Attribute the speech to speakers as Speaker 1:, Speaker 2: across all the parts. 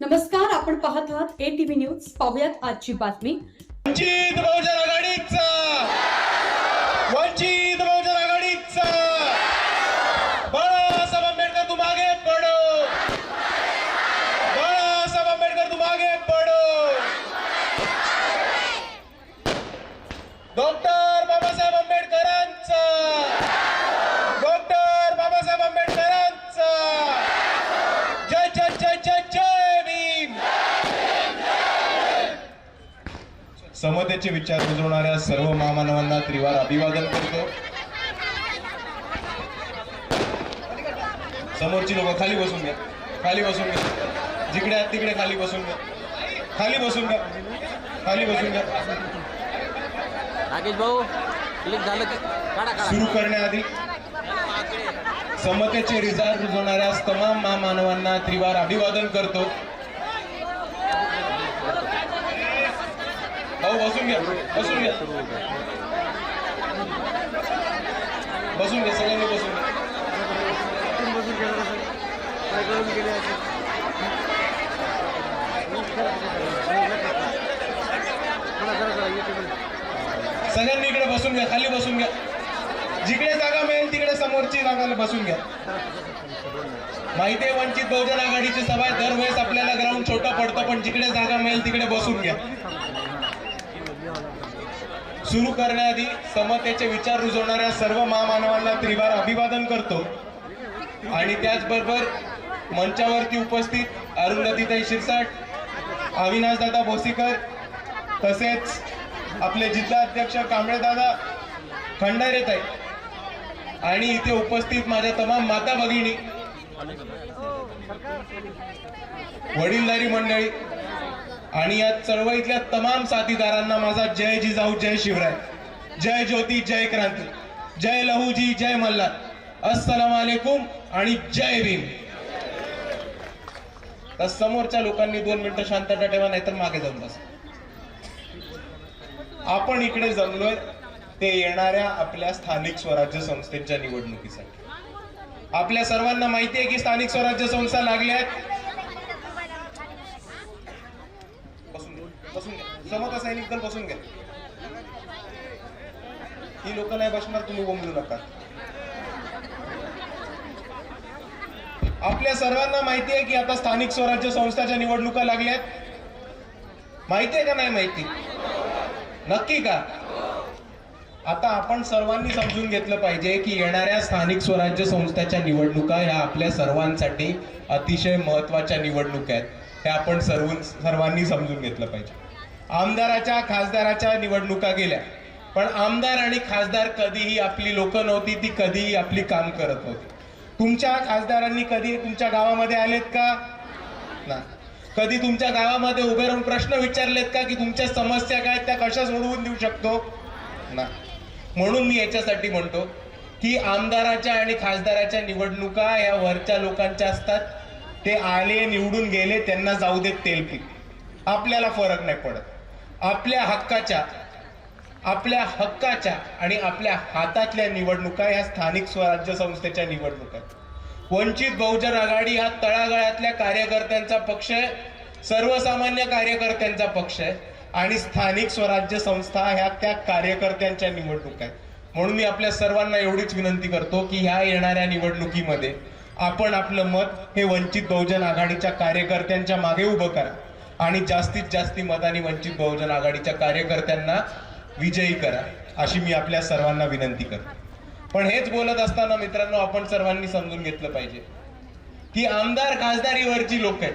Speaker 1: नमस्कार आपण पाहत आहात ए टीव्ही न्यूज पाहुयात आजची बातमी.
Speaker 2: वंचित बहुजन आघाडीचा. वंचित बहुजन आघाडीचा बाळासाहेब आंबेडकर तू मागे पडो बाळासाहेब आंबेडकर तू मागे पडो डॉक्टर बाबासाहेब आंबेडकरांचा डॉक्टर बाबासाहेब आंबेडकरांचा जय जय जय जय जय भीम समतेचे विचार रुजवणाऱ्या सर्व महामानवांना त्रिवार अभिवादन करतो. समोरची लोक खाली बसून घ्या. खाली बसून घ्या. जिकडे आहेत तिकडे खाली बसून घ्या. खाली बसून घ्या. खाली बसून घ्या.
Speaker 3: राकेश भाऊ क्लिक झालं
Speaker 2: सुरू करण्याआधी समतेचे रिझार रुजवणाऱ्या तमाम महामानवांना त्रिवार अभिवादन करतो. बसून घ्या बसून घ्या. बसून घ्या सगळ्यांनी बसून घ्या. सगळ्यांनी इकडे बसून घ्या खाली बसून घ्या. जिकडे जागा मिळेल तिकडे समोरची जागा बसून घ्या. माहिती आहे वंचित बहुजन आघाडीची सभा आहे. दरवेळेस आपल्याला ग्राउंड छोटं पडतं पण जिकडे जागा मिळेल तिकडे बसून घ्या. सुरू करण्याआधी समतेचे विचार रुजवणाऱ्या सर्व महामानवांना त्रिवार अभिवादन करतो. आणि त्याचबरोबर मंचावरती उपस्थित अरुंधतीताई शिरसाट अविनाशदादा भोसीकर तसेच आपले जिल्हाध्यक्ष कांबळेदादा खंडारेताई आणि इथे उपस्थित माझ्या तमाम माता भगिनी वडीलधारी मंडळी आणि या चळवळीतल्या तमाम साथीदारांना माझा जय जिजाऊ जय शिवराय. जय ज्योती जय क्रांती. जय लहूजी जय मल्हार. अस्सलाम वालेकुम आणि जय भीम. तर समोरच्या लोकांनी दोन मिनिटं शांतता ठेवा नाहीतर मागे जाऊन बस. आपण इकडे जमलोय ते येणाऱ्या आपल्या स्थानिक स्वराज्य संस्थेच्या निवडणुकीसाठी. आपल्या सर्वांना माहिती आहे की स्थानिक स्वराज्य संस्था लागल्या आहेत बसून घ्या बसून समता सैनिक दल बसून घ्या. ही लोक नाही बसणार तुम्ही बोंबलू नका. आपल्या सर्वांना माहिती आहे की आता स्थानिक स्वराज्य संस्थाच्या निवडणुका लागल्यात. माहिती आहे का नाही माहिती? नक्की का? आता आपण सर्वांनी समजून घेतलं पाहिजे की येणाऱ्या स्थानिक स्वराज्य संस्थाच्या निवडणुका ह्या आपल्या सर्वांसाठी अतिशय महत्त्वाच्या निवडणुका आहेत. हे आपण सर्व सर्वांनी समजून घेतलं पाहिजे. आमदाराच्या खासदाराच्या निवडणुका गेल्या. पण आमदार आणि खासदार कधीही आपली लोक नव्हती ती कधीही आपली काम करत नव्हती. तुमच्या खासदारांनी कधी तुमच्या गावामध्ये आलेत का? नाही कधी तुमच्या गावामध्ये उभे राहून प्रश्न विचारलेत का की तुमच्या समस्या काय त्या कशा सोडवून देऊ शकतो? नाही म्हणून मी याच्यासाठी म्हणतो की आमदाराच्या आणि खासदाराच्या निवडणुका या वरच्या लोकांच्या असतात. ते आले निवडून गेले त्यांना जाऊ देत तेलपी आपल्याला फरक नाही पडत. आपल्या हक्काच्या आपल्या हक्काच्या आणि आपल्या हातातल्या निवडणुका ह्या स्थानिक स्वराज्य संस्थेच्या निवडणुका वंचित बहुजन आघाडी हा तळागाळातल्या कार्यकर्त्यांचा पक्ष आहे सर्वसामान्य कार्यकर्त्यांचा पक्ष आहे आणि स्थानिक स्वराज्य संस्था ह्या त्या कार्यकर्त्यांच्या निवडणुका आहेत. म्हणून मी आपल्या सर्वांना एवढीच विनंती करतो की ह्या येणाऱ्या निवडणुकीमध्ये आपण आपलं मत हे वंचित बहुजन आघाडीच्या कार्यकर्त्यांच्या मागे उभं करा. आणि जास्तीत जास्ती मतानी वंचित बहुजन आघाडीच्या कार्यकर्त्यांना विजयी करा अशी मी आपल्या सर्वांना विनंती करतो. पण हेच बोलत असताना मित्रांनो आपण सर्वांनी समजून घेतलं पाहिजे की आमदार खासदारीवरची लोक आहेत.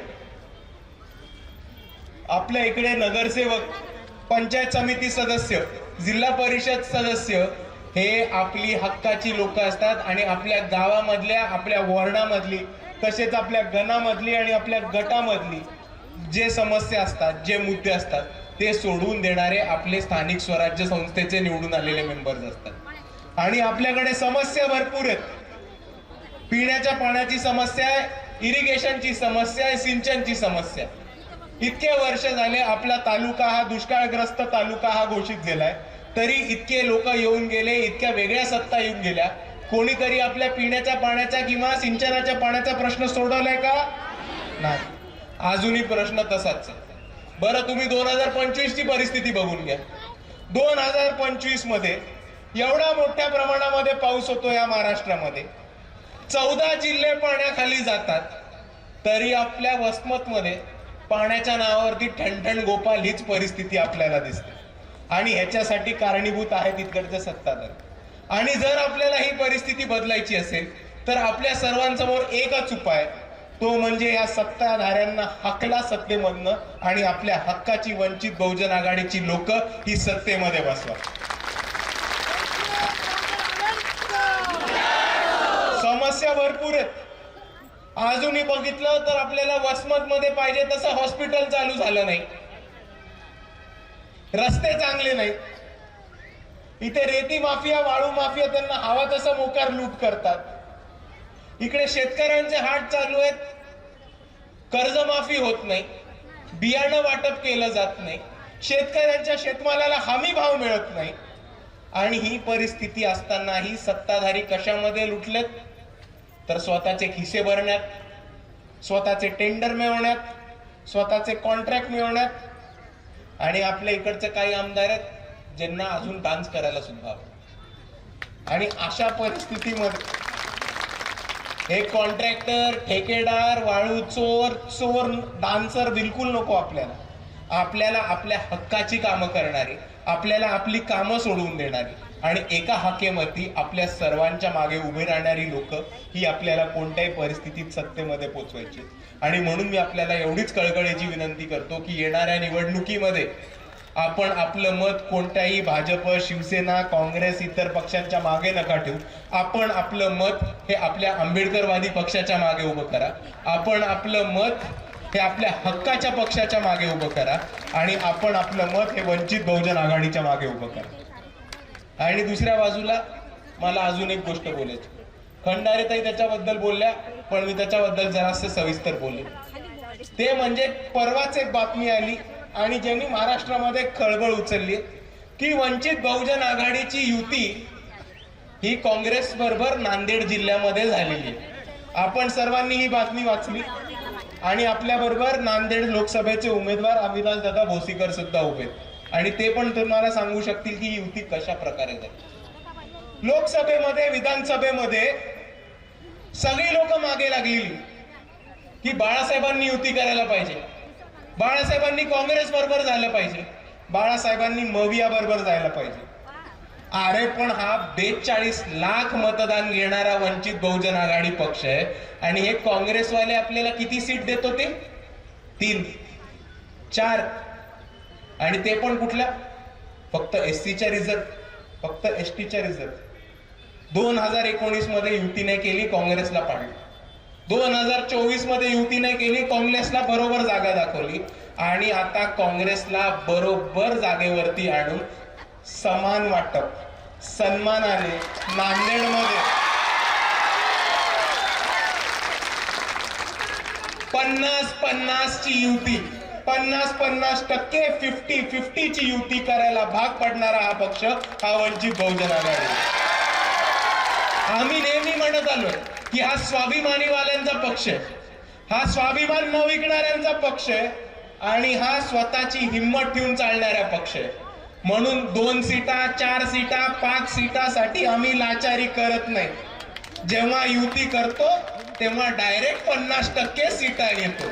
Speaker 2: आपल्या इकडे नगरसेवक पंचायत समिती सदस्य जिल्हा परिषद सदस्य हे आपली हक्काची लोक असतात आणि आपल्या गावामधल्या आपल्या वॉर्डामधली तसेच आपल्या गणामधली आणि आपल्या गटामधली जे समस्या असतात जे मुद्दे असतात ते सोडवून देणारे आपले स्थानिक स्वराज्य संस्थेचे निवडून आलेले मेंबर्स असतात. आणि आपल्याकडे समस्या भरपूर आहेत. पिण्याच्या पाण्याची समस्या आहे इरिगेशनची समस्या आहे सिंचनची समस्या इतके वर्ष झाले आपला तालुका हा दुष्काळग्रस्त तालुका हा घोषित झालाय. तरी इतके लोक येऊन गेले इतक्या वेगळ्या सत्ता येऊन गेल्या. कोणीतरी आपल्या पिण्याच्या पाण्याचा किंवा सिंचनाच्या पाण्याचा प्रश्न सोडवलाय का? नाही. अजूनही प्रश्न तसाच. आहे बरं तुम्ही दोन हजार पंचवीसची परिस्थिती बघून घ्या. दोन हजार पंचवीसमध्ये एवढा मोठ्या प्रमाणामध्ये पाऊस होतो या महाराष्ट्रामध्ये. चौदा जिल्हे पाण्याखाली जातात तरी आपल्या वसमतमध्ये पाण्याच्या नावावरती ठणठण गोपाल हीच परिस्थिती आपल्याला दिसते. आणि ह्याच्यासाठी कारणीभूत आहे तिकडचे सत्ताधार आणि जर आपल्याला ही परिस्थिती बदलायची असेल तर आपल्या सर्वांसमोर एकच उपाय तो म्हणजे या सत्ताधाऱ्यांना हकला सत्तेमधनं आणि आपल्या हक्काची वंचित बहुजन आघाडीची लोक ही सत्तेमध्ये बसवा. समस्या भरपूर आहेत. अजूनही बघितलं तर आपल्याला वसमत मध्ये पाहिजे तसं हॉस्पिटल चालू झालं नाही. रस्ते चांगले नाही इथे रेती माफिया वाळू माफिया त्यांना हवा तसा मोकार लूट करतात. इकडे शेतकऱ्यांचे हाट चालू आहेत. कर्जमाफी होत नाही. बियाणं वाटप केलं जात नाही. शेतकऱ्यांच्या शेतमालाला हमी भाव मिळत नाही. आणि ही परिस्थिती असतानाही सत्ताधारी कशामध्ये लुटलेत? तर स्वतःचे खिसे भरण्यात स्वतःचे टेंडर मिळवण्यात स्वतःचे कॉन्ट्रॅक्ट मिळवण्यात आणि आपल्या इकडचे काही आमदार आहेत ज्यांना अजून डान्स करायला सुद्धा आणि अशा परिस्थितीमध्ये हे कॉन्ट्रॅक्टर ठेकेदार वाळू चोर चोर डान्सर बिलकुल नको आपल्याला. आपल्याला आपल्या हक्काची कामं करणारी आपल्याला आपली कामं सोडवून देणारी आणि एका हाकेमती आपल्या सर्वांच्या मागे उभे राहणारी लोक ही आपल्याला कोणत्याही परिस्थितीत सत्तेमध्ये पोचवायची आणि म्हणून मी आपल्याला एवढीच कळकळीची विनंती करतो की येणाऱ्या निवडणुकीमध्ये आपण आपलं मत कोणत्याही भाजप शिवसेना काँग्रेस इतर पक्षांच्या मागे नका ठेवू. आपण आपलं मत हे आपल्या आंबेडकरवादी पक्षाच्या मागे उभं करा. आपण आपलं मत हे आपल्या हक्काच्या पक्षाच्या मागे उभं करा. आणि आपण आपलं मत हे वंचित बहुजन आघाडीच्या मागे उभं करा. आणि दुसऱ्या बाजूला मला अजून एक गोष्ट बोलायची. खंडारे ताई त्याच्याबद्दल बोलल्या पण मी त्याच्याबद्दल जरासं सविस्तर बोलले. ते म्हणजे परवाच एक बातमी आली. आणि ज्यांनी महाराष्ट्रामध्ये खळबळ उचलली की वंचित बहुजन आघाडीची युती ही काँग्रेस बरोबर नांदेड जिल्ह्यामध्ये झालेली आहे. आपण सर्वांनी ही बातमी वाचली आणि आपल्या बरोबर नांदेड लोकसभेचे उमेदवार अविनाश दादा भोसीकर सुद्धा उभे आणि ते पण तुम्हाला सांगू शकतील की युती कशा प्रकारे झाली. लोकसभेमध्ये विधानसभेमध्ये सगळी लोक मागे लागलेली की बाळासाहेबांनी युती करायला पाहिजे. बाळासाहेबांनी काँग्रेस बरोबर झालं पाहिजे. बाळासाहेबांनी मविया बरोबर जायला पाहिजे. अरे पण हा बेचाळीस लाख मतदान घेणारा वंचित बहुजन आघाडी पक्ष आहे. आणि हे काँग्रेसवाले आपल्याला किती सीट देतो ते? तीन. चार. आणि ते पण कुठल्या? फक्त एस सीच्या रिझर्व. फक्त एस टीच्या रिझर्व. दोन हजार एकोणीसमध्ये युतीने केली काँग्रेसला पाडलं. दोन हजार चोवीसमध्ये युतीने केली काँग्रेसला बरोबर जागा दाखवली आणि आता काँग्रेसला बरोबर जागेवरती आणून समान वाटप सन्मानाने नांदेडमध्ये. पन्नास पन्नास ची युती पन्नास पन्नास टक्के फिफ्टी फिफ्टी ची युती करायला भाग पडणारा हा पक्ष हा वंचित बहुजन आघाडी आम्ही नेहमी म्हणत आलोय की हा स्वाभिमानीवाल्यांचा पक्ष आहे. हा स्वाभिमान न विकणाऱ्यांचा पक्ष आहे आणि हा स्वतःची हिंमत ठेवून चालणारा पक्ष आहे. म्हणून दोन सीटा चार सीटा पाच सीटासाठी आम्ही लाचारी करत नाही. जेव्हा युती करतो तेव्हा डायरेक्ट पन्नास टक्के सीटा घेतो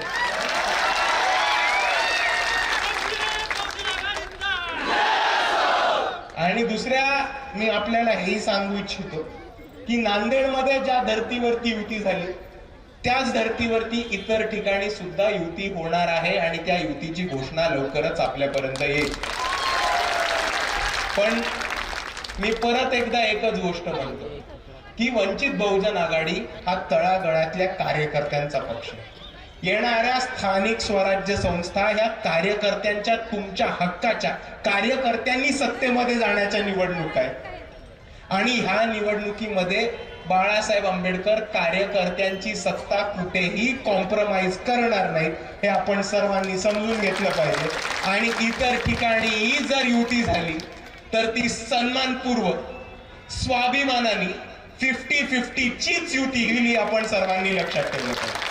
Speaker 2: आणि दुसऱ्या मी आपल्याला हेही सांगू इच्छितो. की नांदेडमध्ये ज्या धर्तीवरती युती झाली त्याच धर्तीवरती इतर ठिकाणी सुद्धा युती होणार आहे आणि त्या युतीची घोषणा लवकरच आपल्यापर्यंत येईल. पण मी परत एकदा एकच गोष्ट म्हणतो की वंचित बहुजन आघाडी हा तळागळातल्या कार्यकर्त्यांचा पक्ष येणाऱ्या स्थानिक स्वराज्य संस्था ह्या कार्यकर्त्यांच्या तुमच्या हक्काच्या कार्यकर्त्यांनी सत्तेमध्ये जाण्याच्या निवडणूक आहेत. आणि ह्या निवडणुकीमध्ये बाळासाहेब आंबेडकर कार्यकर्त्यांची सत्ता कुठेही कॉम्प्रोमाइज करणार नाही हे आपण सर्वांनी समजून घेतलं पाहिजे. आणि इतर ठिकाणी जर युती झाली तर ती सन्मानपूर्वक स्वाभिमानाने फिफ्टी फिफ्टी चीच युती ही आपण सर्वांनी लक्षात ठेवलं पाहिजे.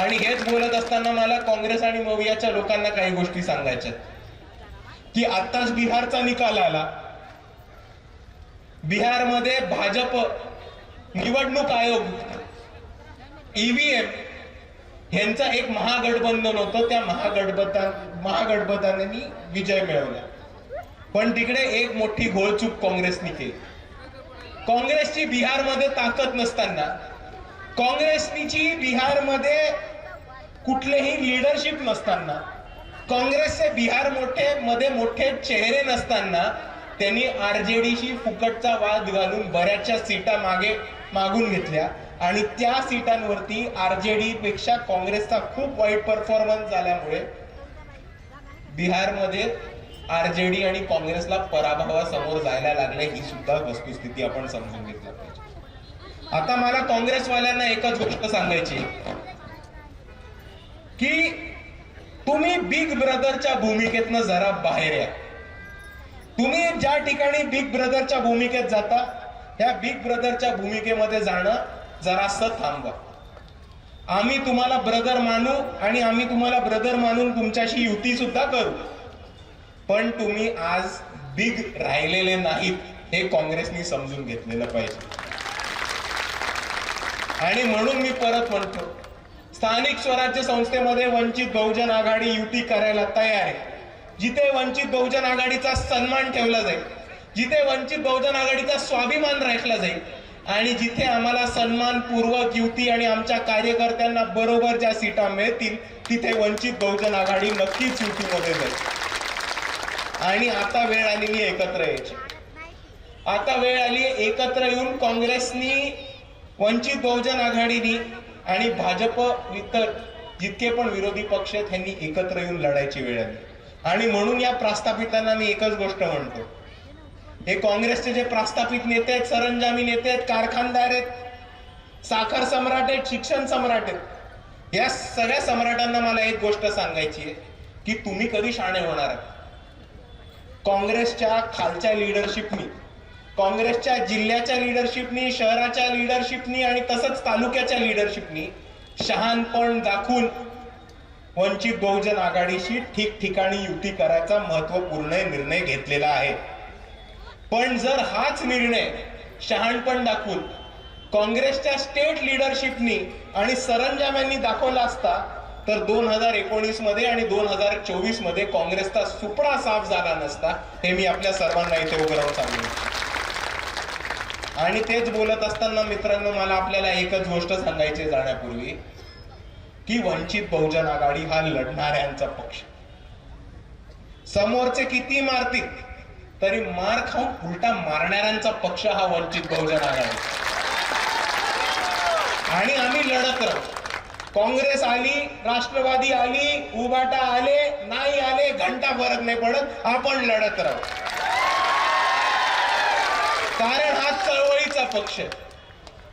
Speaker 2: आणि हेच बोलत असताना मला काँग्रेस आणि मवियाच्या लोकांना काही गोष्टी सांगायच्या की आताच बिहारचा निकाल आला बिहारमध्ये भाजप निवडणूक आयोग ईव्हीएम यांचा एक महागठबंधन होतं. त्या महागठबंधन महागठबंधनाने विजय मिळवला. पण तिकडे एक मोठी घोळचूक काँग्रेसने केली. काँग्रेसची बिहारमध्ये ताकद नसताना काँग्रेसनीची बिहारमध्ये कुठलेही लिडरशिप नसताना काँग्रेसचे बिहार मोठे मध्ये मोठे चेहरे नसताना त्यांनी आरजेडीशी फुकटचा वाद घालून बऱ्याचशा सीटा मागे मागून घेतल्या. आणि त्या सीटांवरती आरजेडी पेक्षा काँग्रेसचा खूप वाईट परफॉर्मन्स झाल्यामुळे बिहारमध्ये आरजेडी आणि काँग्रेसला पराभवासमोर जायला लागले ही सुद्धा वस्तुस्थिती आपण समजून घेतली. पाहिजे आता मला काँग्रेसवाल्यांना एकच गोष्ट सांगायची की तुम्ही बिग ब्रदरच्या भूमिकेतनं जरा बाहेर या. तुम्ही ज्या ठिकाणी बिग ब्रदरच्या भूमिकेत जाता त्या बिग ब्रदरच्या भूमिकेमध्ये जाणं जरासं थांबवा. आम्ही तुम्हाला ब्रदर मानू आणि आम्ही तुम्हाला ब्रदर मानून तुमच्याशी युती सुद्धा करू. पण तुम्ही आज बिग राहिलेले नाहीत हे काँग्रेसनी समजून घेतलेलं पाहिजे. आणि म्हणून मी परत म्हणतो स्थानिक स्वराज्य संस्थेमध्ये वंचित बहुजन आघाडी युती करायला तयार आहे. जिथे वंचित बहुजन आघाडीचा सन्मान ठेवला जाईल जिथे वंचित बहुजन आघाडीचा स्वाभिमान राखला जाईल आणि जिथे आम्हाला सन्मानपूर्वक युती आणि आमच्या कार्यकर्त्यांना बरोबर ज्या सीटा मिळतील तिथे वंचित बहुजन आघाडी नक्कीच युतीमध्ये जाईल. आणि आता वेळ आलेली मी एकत्र यायची. आता वेळ आली एकत्र येऊन काँग्रेसनी वंचित बहुजन आघाडीनी आणि भाजप इतर जितके पण विरोधी पक्ष आहेत त्यांनी एकत्र येऊन लढायची वेळ आली. आणि म्हणून या प्रास्थापितांना मी एकच गोष्ट म्हणतो. हे काँग्रेसचे जे प्रस्थापित नेते आहेत सरंजामी नेते आहेत कारखानदार आहेत साखर सम्राट आहेत शिक्षण सम्राट आहेत या सगळ्या सम्राटांना मला एक गोष्ट सांगायची आहे की तुम्ही कधी शाणे होणार आहात? काँग्रेसच्या खालच्या लिडरशिपनी काँग्रेसच्या जिल्ह्याच्या लिडरशिपनी शहराच्या लिडरशिपनी आणि तसंच तालुक्याच्या लिडरशिपनी शहाणपण दाखवून वंचित बहुजन आघाडीशी ठिकठिकाणी युती करायचा महत्त्वपूर्ण निर्णय घेतलेला आहे? पण जर हाच निर्णय शहाणपण दाखवून काँग्रेसच्या स्टेट लिडरशिपनी आणि सरंजाम्यांनी दाखवला असता तर दोन हजार एकोणीसमध्ये आणि दोन हजार चोवीसमध्ये काँग्रेसचा सुपडा साफ झाला नसता हे मी आपल्या सर्वांना इथे उभं राहून आणि तेच बोलत असताना मित्रांनो मला आपल्याला एकच गोष्ट सांगायची जाण्यापूर्वी. की वंचित बहुजन आघाडी हा लढणाऱ्यांचा पक्ष. समोरचे किती मारतील तरी मार खाऊन उलटा मारणाऱ्यांचा पक्ष हा वंचित बहुजन आघाडी. आणि आम्ही लढत राहू. काँग्रेस आली राष्ट्रवादी आली उबाटा आले नाही आले घंटा फरक नाही पडत आपण लढत राहू. कारण हा चळवळीचा पक्ष आहे.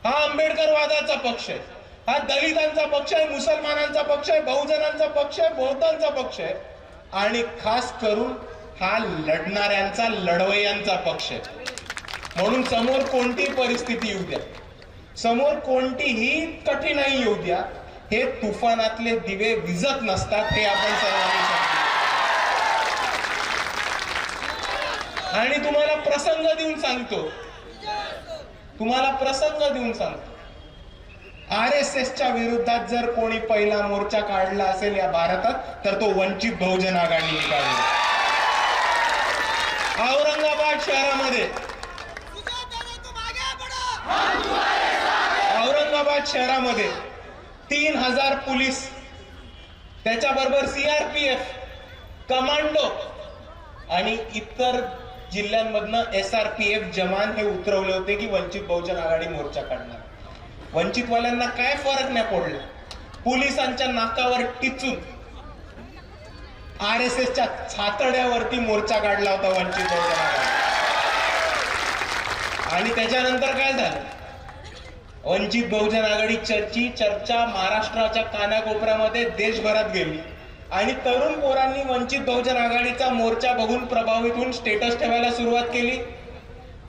Speaker 2: हा आंबेडकरवादाचा पक्ष आहे. हा दलितांचा पक्ष आहे मुसलमानांचा पक्ष आहे बहुजनांचा पक्ष आहे बौद्धांचा पक्ष आहे. आणि खास करून हा लढणाऱ्यांचा लढवय्यांचा पक्ष आहे. म्हणून समोर कोणती परिस्थिती येऊ द्या. समोर कोणतीही कठीणाई येऊ द्या. हे तुफानातले दिवे विजत नसतात हे आपण सर्वांनी आणि तुम्हाला प्रसंग देऊन सांगतो. तुम्हाला प्रसंग देऊन सांगतो. आर एस एसच्या विरोधात जर कोणी पहिला मोर्चा काढला असेल या भारतात तर तो वंचित बहुजन आघाडीने काढला औरंगाबाद शहरामध्ये. औरंगाबाद शहरामध्ये तीन हजार पोलीस त्याच्याबरोबर सीआरपीएफ कमांडो आणि इतर जिल्ह्यांमधनं एस आर पी एफ जवान हे उतरवले होते की वंचित बहुजन आघाडी मोर्चा काढणार. वंचितवाल्यांना काय फरक नाही पडला? पोलिसांच्या नाकावर टिचून आर एस एसच्या छातड्यावरती मोर्चा काढला होता वंचित बहुजन आणि त्याच्यानंतर काय झालं? वंचित बहुजन आघाडी चर्ची चर्चा महाराष्ट्राच्या कानाकोपऱ्यामध्ये देशभरात गेली. आणि तरुण पोरांनी वंचित बहुजन आघाडीचा मोर्चा बघून प्रभावित होऊन स्टेटस ठेवायला सुरुवात केली.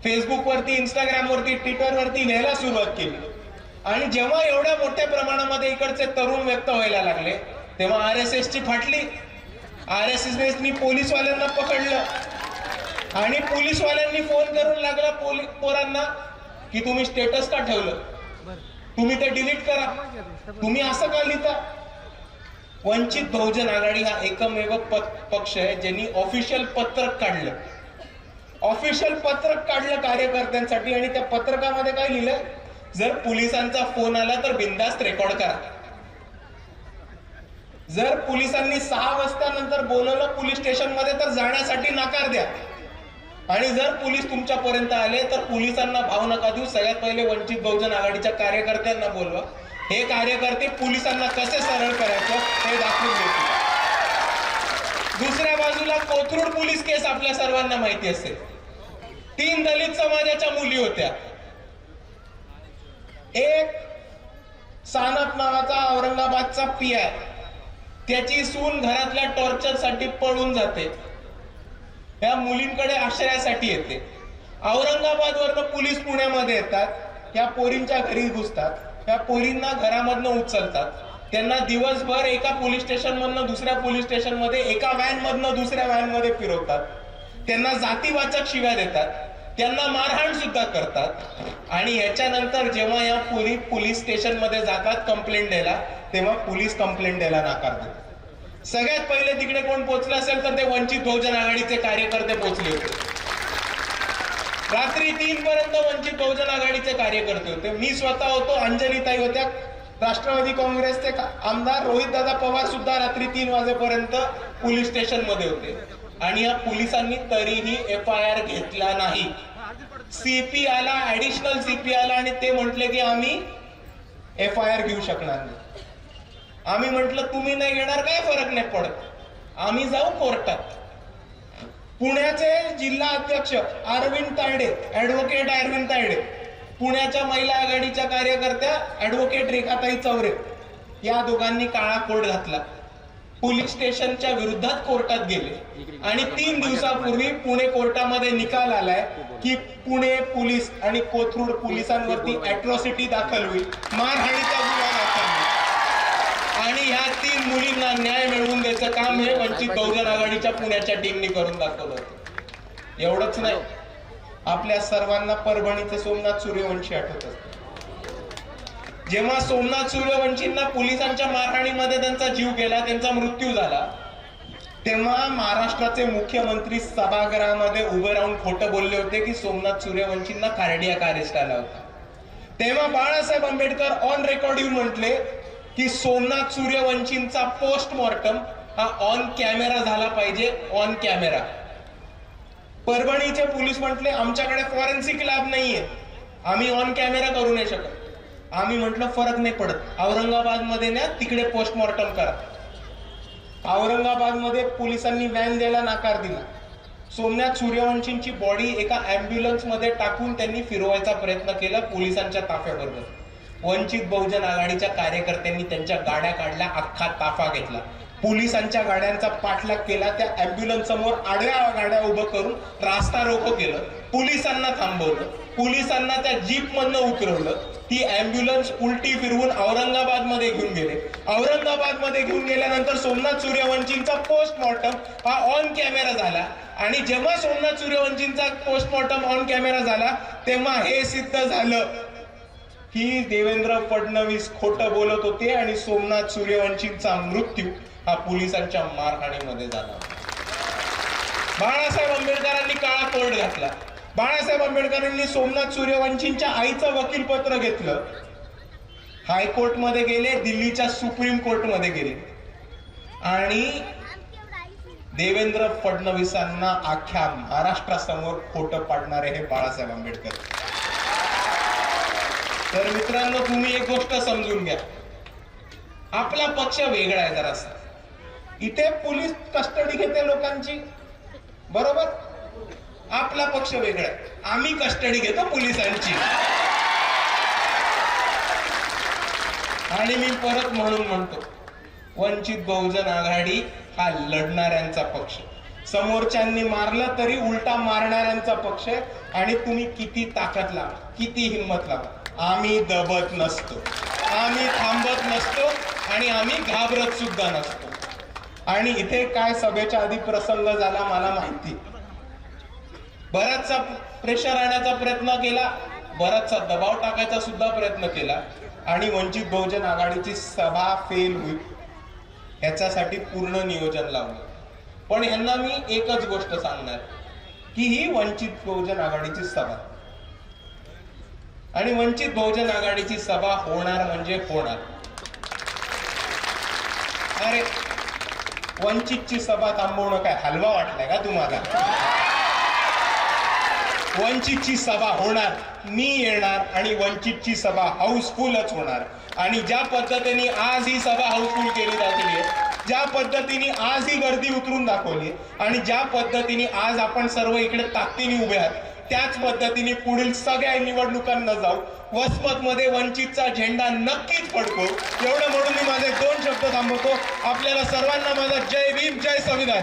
Speaker 2: फेसबुकवरती इंस्टाग्रामवरती ट्विटरवरती लिहायला सुरुवात केली. आणि जेव्हा एवढ्या मोठ्या प्रमाणामध्ये इकडचे तरुण व्यक्त व्हायला लागले तेव्हा आर एस एसची फाटली. आर एस एसनी पोलीसवाल्यांना पकडलं. आणि पोलीसवाल्यांनी फोन करून लागला पोली पोरांना की तुम्ही स्टेटस का ठेवलं? तुम्ही ते डिलीट करा. तुम्ही असं का लिहिता? वंचित बहुजन आघाडी हा एकमेव प- पक्ष आहे ज्यांनी ऑफिशियल पत्रक काढलं. ऑफिशियल पत्रक काढलं कार्यकर्त्यांसाठी आणि त्या पत्रकामध्ये काय लिहिलंय? जर पोलिसांचा फोन आला तर बिंदास्त रेकॉर्ड करा. जर पोलिसांनी सहा वाजता नंतर बोलवलं पोलीस स्टेशनमध्ये तर जाण्यासाठी नकार द्या. आणि जर पोलीस तुमच्यापर्यंत आले तर पोलिसांना भाव नका देऊ सगळ्यात पहिले वंचित बहुजन आघाडीच्या कार्यकर्त्यांना बोलवा. हे कार्यकर्ते पोलिसांना कसे सरळ करायचं हे दाखवून देतील. दुसऱ्या बाजूला कोथरूड पोलीस केस आपल्या सर्वांना माहिती असेल. तीन दलित समाजाच्या मुली होत्या. एक सानप नावाचा औरंगाबादचा पी आय त्याची सून घरातल्या टॉर्चरसाठी पळून जाते. या मुलींकडे आश्रयासाठी येते. औरंगाबाद वरनं पोलीस पुण्यामध्ये येतात. या पोरींच्या घरी घुसतात. या पोरींना घरामधनं उचलतात. त्यांना दिवसभर एका पोलीस स्टेशन मधनं दुसऱ्या पोलीस स्टेशनमध्ये एका व्हॅन मधनं दुसऱ्या व्हॅनमध्ये फिरवतात. त्यांना जातीवाचक शिव्या देतात. त्यांना मारहाण सुद्धा करतात. आणि याच्यानंतर जेव्हा या पोलीस पोलीस स्टेशनमध्ये जातात कंप्लेंट द्यायला तेव्हा पोलीस कंप्लेंट द्यायला नाकार देतात. सगळ्यात पहिले तिकडे कोण पोहोचलं असेल तर ते वंचित बहुजन आघाडीचे कार्यकर्ते पोहोचले होते. रात्री तीन पर्यंत वंचित बहुजन आघाडीचे कार्यकर्ते होते. मी स्वतः होतो अंजलीताई होत्या राष्ट्रवादी काँग्रेसचे आमदार रोहित दादा पवार सुद्धा रात्री तीन वाजेपर्यंत पोलीस स्टेशनमध्ये होते. आणि या पोलिसांनी तरीही एफ आय आर घेतला नाही. सीपी आला ऍडिशनल सीपी आला आणि ते म्हटले की आम्ही एफ आय आर घेऊ शकणार नाही. आम्ही म्हटलं तुम्ही नाही घेणार काय फरक नाही पडत? आम्ही जाऊ कोर्टात. पुण्याचे जिल्हा अध्यक्ष अरविंद तायडे ऍडव्होकेट अरविंद तायडे पुण्याच्या महिला आघाडीच्या कार्यकर्त्या ऍडव्होकेट रेखाताई चौरे या दोघांनी काळा कोट घातला. पोलीस स्टेशनच्या विरुद्धात कोर्टात गेले. आणि तीन दिवसापूर्वी पुणे कोर्टामध्ये निकाल आलाय की पुणे पोलीस आणि कोथरूड पोलिसांवरती अॅट्रॉसिटी दाखल होईल. मारहाणीचा गुन्हा दाखल होईल. आणि ह्या तीन मुलींना न्याय मिळवून द्यायचं काम हे वंचित बहुजन आघाडीच्या पुण्याच्या टीमने करून दाखवलं होतं. एवढंच नाही. आपल्या सर्वांना परभणीचे सोमनाथ सूर्यवंशी आठवत असते जेव्हा सोमनाथ सूर्यवंशींना पोलिसांच्या मारहाणीमध्ये त्यांचा जीव गेला त्यांचा मृत्यू झाला तेव्हा महाराष्ट्राचे मुख्यमंत्री सभागृहामध्ये उभे राहून खोटं बोलले होते की सोमनाथ सूर्यवंशींना कार्डियाक अरेस्ट आला होता. तेव्हा बाळासाहेब आंबेडकर ऑन रेकॉर्ड येऊन म्हटले की सोमनाथ सूर्यवंशींचा पोस्टमॉर्टम हा ऑन कॅमेरा झाला पाहिजे ऑन कॅमेरा परभणीचे पोलीस म्हटले आमच्याकडे फॉरेन्सिक लॅब नाहीये. आम्ही ऑन कॅमेरा करू नाही शकत. आम्ही म्हटलं फरक नाही पडत. औरंगाबादमध्ये ना तिकडे पोस्टमॉर्टम करा. औरंगाबादमध्ये पोलिसांनी व्हॅन द्यायला नकार दिला. सोमनाथ सूर्यवंशींची बॉडी एका ॲम्ब्युलन्समध्ये टाकून त्यांनी फिरवायचा प्रयत्न केला पोलिसांच्या ताफ्याबरोबर. वंचित बहुजन आघाडीच्या कार्यकर्त्यांनी त्यांच्या गाड्या काढल्या अख्खा ताफा घेतला. पोलिसांच्या गाड्यांचा पाठलाग केला त्या ॲम्ब्युलन्स समोर आडव्या गाड्या उभं करून रास्ता रोको केलं. पोलिसांना थांबवलं. पोलिसांना त्या जीप मधनं उतरवलं. ती ॲम्ब्युलन्स उलटी फिरवून औरंगाबादमध्ये घेऊन गेले. औरंगाबादमध्ये घेऊन गेल्यानंतर सोमनाथ सूर्यवंशींचा पोस्टमॉर्टम हा ऑन कॅमेरा झाला. आणि जेव्हा सोमनाथ सूर्यवंशींचा पोस्टमॉर्टम ऑन कॅमेरा झाला तेव्हा हे सिद्ध झालं की देवेंद्र फडणवीस खोटं बोलत होते आणि सोमनाथ सूर्यवंशींचा मृत्यू हा पोलिसांच्या मारहाणीमध्ये झाला. बाळासाहेब आंबेडकरांनी काळा कोर्ट घातला. बाळासाहेब आंबेडकरांनी सोमनाथ सूर्यवंशींच्या आईचं वकील पत्र घेतलं. हायकोर्टमध्ये गेले दिल्लीच्या सुप्रीम कोर्टमध्ये गेले. आणि देवेंद्र फडणवीसांना अख्ख्या महाराष्ट्रासमोर खोटं पाडणारे हे बाळासाहेब आंबेडकर. तर मित्रांनो तुम्ही एक गोष्ट समजून घ्या. आपला पक्ष वेगळा आहे जरासा. इथे पोलीस कस्टडी घेते लोकांची. बरोबर? आपला पक्ष वेगळा आम्ही कस्टडी घेतो पोलिसांची. आणि मी परत म्हणून म्हणतो वंचित बहुजन आघाडी हा लढणाऱ्यांचा पक्ष समोरच्यांनी मारलं तरी उलटा मारणाऱ्यांचा पक्ष आणि तुम्ही किती ताकद लावा किती हिंमत लावा. आम्ही दबत नसतो. आम्ही थांबत नसतो आणि आम्ही घाबरत सुद्धा नसतो. आणि इथे काय सभेच्या आधी प्रसंग झाला मला माहिती बराचसा प्रेशर आणण्याचा प्रयत्न केला. बराचसा दबाव टाकायचा सुद्धा प्रयत्न केला. आणि वंचित बहुजन आघाडीची सभा फेल होईल ह्याच्यासाठी पूर्ण नियोजन लावलं. पण यांना मी एकच गोष्ट सांगणार की ही वंचित बहुजन आघाडीची सभा. आणि वंचित बहुजन आघाडीची सभा होणार म्हणजे होणार. अरे वंचितची सभा थांबवणं काय हलवा वाटलाय का तुम्हाला? वंचितची सभा होणार मी येणार आणि वंचितची सभा हाऊसफुलच होणार. आणि ज्या पद्धतीने आज ही सभा हाऊसफुल केली जाते ज्या पद्धतीने आज ही गर्दी उतरून दाखवली आणि ज्या पद्धतीने आज आपण सर्व इकडे ताकदीने उभे आहात त्याच पद्धतीने पुढील सगळ्या निवडणुकांना जाऊ. वसमत मध्ये वंचितचा झेंडा नक्कीच फडको. एवढं म्हणून मी माझे दोन शब्द थांबवतो. आपल्याला सर्वांना माझा जय भीम जय संविधान.